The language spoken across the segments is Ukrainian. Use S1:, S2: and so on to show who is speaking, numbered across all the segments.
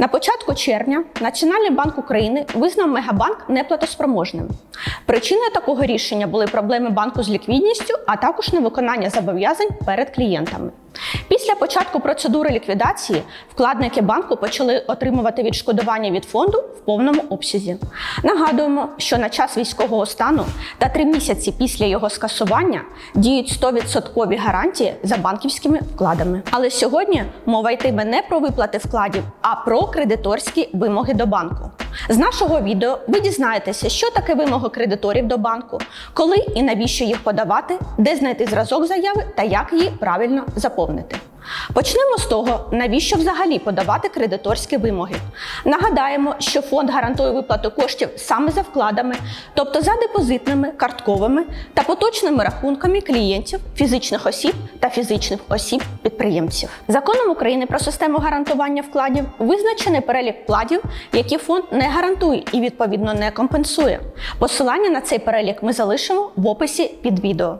S1: На початку червня Національний банк України визнав Мегабанк неплатоспроможним. Причиною такого рішення були проблеми банку з ліквідністю, а також невиконання зобов'язань перед клієнтами. Початку процедури ліквідації вкладники банку почали отримувати відшкодування від фонду в повному обсязі. Нагадуємо, що на час військового стану та три місяці після його скасування діють 100% гарантії за банківськими вкладами. Але сьогодні мова йтиме не про виплати вкладів, а про кредиторські вимоги до банку. З нашого відео ви дізнаєтеся, що таке вимоги кредиторів до банку, коли і навіщо їх подавати, де знайти зразок заяви та як її правильно заповнити. Почнемо з того, навіщо взагалі подавати кредиторські вимоги. Нагадаємо, що фонд гарантує виплату коштів саме за вкладами, тобто за депозитними, картковими та поточними рахунками клієнтів, фізичних осіб та фізичних осіб підприємців. Законом України про систему гарантування вкладів визначений перелік вкладів, які фонд не гарантує і відповідно не компенсує. Посилання на цей перелік ми залишимо в описі під відео.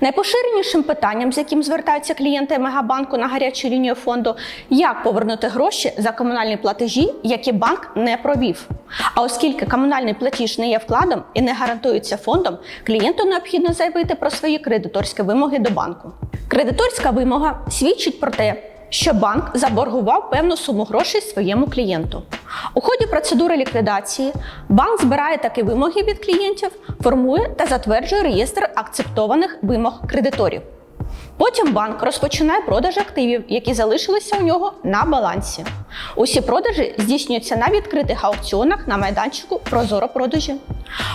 S1: Найпоширенішим питанням, з яким звертаються клієнти Мегабанку на гарячу лінію фонду, як повернути гроші за комунальні платежі, які банк не провів. А оскільки комунальний платіж не є вкладом і не гарантується фондом, клієнту необхідно заявити про свої кредиторські вимоги до банку. Кредиторська вимога свідчить про те, що банк заборгував певну суму грошей своєму клієнту. У ході процедури ліквідації банк збирає такі вимоги від клієнтів, формує та затверджує реєстр акцептованих вимог кредиторів. Потім банк розпочинає продаж активів, які залишилися у нього на балансі. Усі продажі здійснюються на відкритих аукціонах на майданчику Прозоро продажі.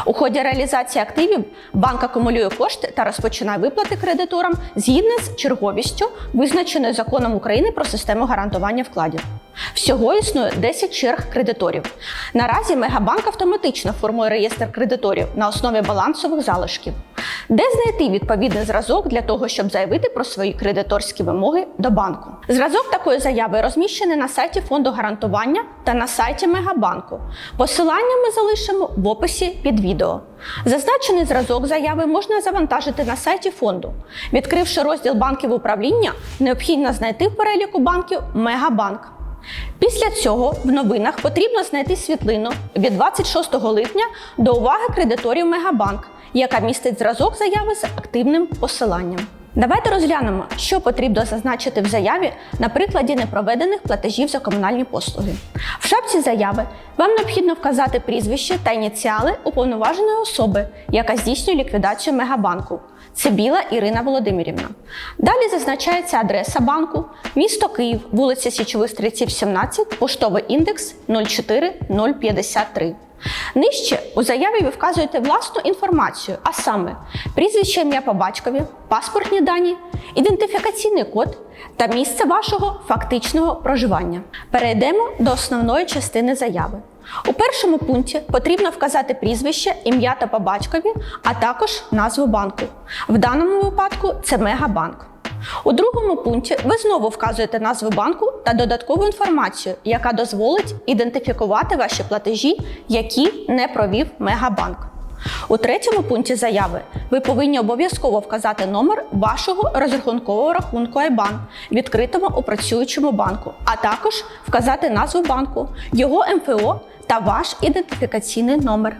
S1: У ході реалізації активів банк акумулює кошти та розпочинає виплати кредиторам згідно з черговістю, визначеною законом України про систему гарантування вкладів. Всього існує 10 черг кредиторів. Наразі Мегабанк автоматично формує реєстр кредиторів на основі балансових залишків. Де знайти відповідний зразок для того, щоб заявити про свої кредиторські вимоги до банку? Зразок такої заяви розміщений на сайті фонду гарантування та на сайті Мегабанку. Посилання ми залишимо в описі під відео. Зазначений зразок заяви можна завантажити на сайті фонду. Відкривши розділ банків управління, необхідно знайти в переліку банків Мегабанк. Після цього в новинах потрібно знайти світлину від 26 липня до уваги кредиторів Мегабанк, яка містить зразок заяви з активним посиланням. Давайте розглянемо, що потрібно зазначити в заяві на прикладі непроведених платежів за комунальні послуги. В шапці заяви вам необхідно вказати прізвище та ініціали уповноваженої особи, яка здійснює ліквідацію Мегабанку. Це Біла Ірина Володимирівна. Далі зазначається адреса банку, місто Київ, вулиця Січових Стрільців, 17, поштовий індекс 04053. Нижче у заяві ви вказуєте власну інформацію, а саме прізвище ім'я по батькові, паспортні дані, ідентифікаційний код та місце вашого фактичного проживання. Перейдемо до основної частини заяви. У першому пункті потрібно вказати прізвище, ім'я та по батькові, а також назву банку. В даному випадку це Мегабанк. У другому пункті ви знову вказуєте назву банку та додаткову інформацію, яка дозволить ідентифікувати ваші платежі, які не провів Мегабанк. У третьому пункті заяви ви повинні обов'язково вказати номер вашого розрахункового рахунку IBAN, відкритому у працюючому банку, а також вказати назву банку, його МФО та ваш ідентифікаційний номер.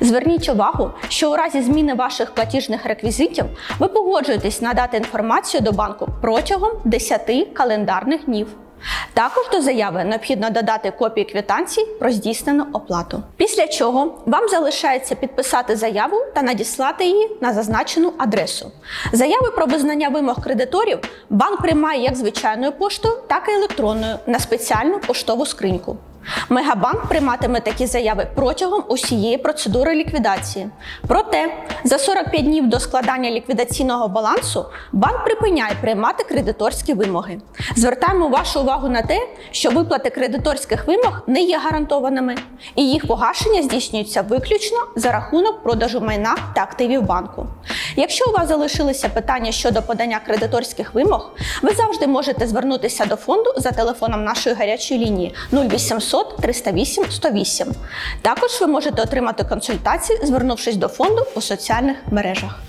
S1: Зверніть увагу, що у разі зміни ваших платіжних реквізитів ви погоджуєтесь надати інформацію до банку протягом 10 календарних днів. Також до заяви необхідно додати копії квитанцій про здійснену оплату. Після чого вам залишається підписати заяву та надіслати її на зазначену адресу. Заяви про визнання вимог кредиторів банк приймає як звичайною поштою, так і електронною на спеціальну поштову скриньку. Мегабанк прийматиме такі заяви протягом усієї процедури ліквідації. Проте за 45 днів до складання ліквідаційного балансу банк припиняє приймати кредиторські вимоги. Звертаємо вашу увагу на те, що виплати кредиторських вимог не є гарантованими, і їх погашення здійснюється виключно за рахунок продажу майна та активів банку. Якщо у вас залишилися питання щодо подання кредиторських вимог, ви завжди можете звернутися до фонду за телефоном нашої гарячої лінії 0800 308 108. Також ви можете отримати консультації, звернувшись до фонду у соціальних мережах.